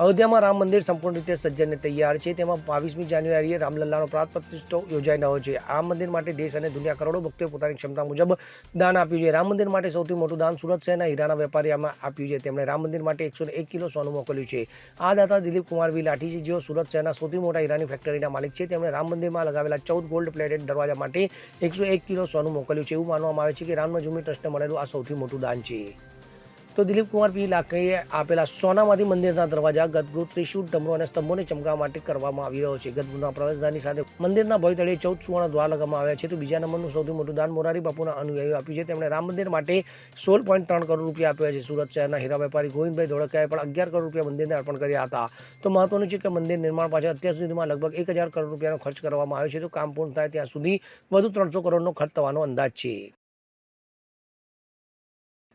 અયોધ્યામાં રામ મંદિર સંપૂર્ણ રીતે સજ્જ અને તૈયાર છે. તેમાં બાવીસમી જાન્યુઆરીએ રામલલ્લાનો પ્રાત પ્રતિષ્ઠો યોજાઈ રહ્યો છે. આ મંદિર માટે દેશ અને દુનિયા કરોડો ભક્તોએ પોતાની ક્ષમતા મુજબ દાન આપ્યું છે. રામ મંદિર માટે સૌથી મોટું દાન સુરત શહેરના હીરાના વેપારી આમાં આપ્યું છે. તેમણે રામ મંદિર માટે એકસો એક કિલો સોનું મોકલ્યું છે. આ દાતા દિલીપ કુમાર લાઠી છે, જેઓ સુરત શહેરના સૌથી મોટા હીરાની ફેક્ટરીના માલિક છે. તેમણે રામ મંદિરમાં લગાવેલા ચૌદ ગોલ્ડ પ્લેટેડ દરવાજા માટે એકસો એક કિલો સોનું મોકલ્યું છે. એવું માનવામાં આવે છે કે રામ જન્મભૂમિ ટ્રસ્ટને મળેલું આ સૌથી મોટું દાન છે. તો દિલીપ કુમાર વી લાખીએ આપેલા સોનામાંથી મંદિરના દરવાજા, ગદગૃહ ત્રિશુર ડમરો અને સ્તંભોને ચમકાવવા માટે કરવામાં આવી રહ્યો છે. ગદગુના પ્રવેશદ્વારની સાથે મંદિરના ભય તળે ચૌદ સુવર્ણ દ્વાર લગાવવામાં આવ્યા છે. તો બીજા નંબરનું સૌથી મોટું દાન મોરારી બાપુના અનુયાયીઓ આપ્યું છે. તેમણે રામ મંદિર માટે સોળ પોઈન્ટ ત્રણ કરોડ રૂપિયા આપ્યા છે. સુરત શહેરના હીરા વેપારી ગોવિંદભાઈ ધોળકિયાએ પણ અગિયાર કરોડ રૂપિયા મંદિરને અર્પણ કર્યા હતા. તો મહત્વનું છે કે મંદિર નિર્માણ પાછળ અત્યાર સુધીમાં લગભગ એક હજાર કરોડ રૂપિયાનો ખર્ચ કરવામાં આવ્યો છે. તો કામ પૂર્ણ થાય ત્યાં સુધી વધુ ત્રણસો કરોડનો ખર્ચ થવાનો અંદાજ છે.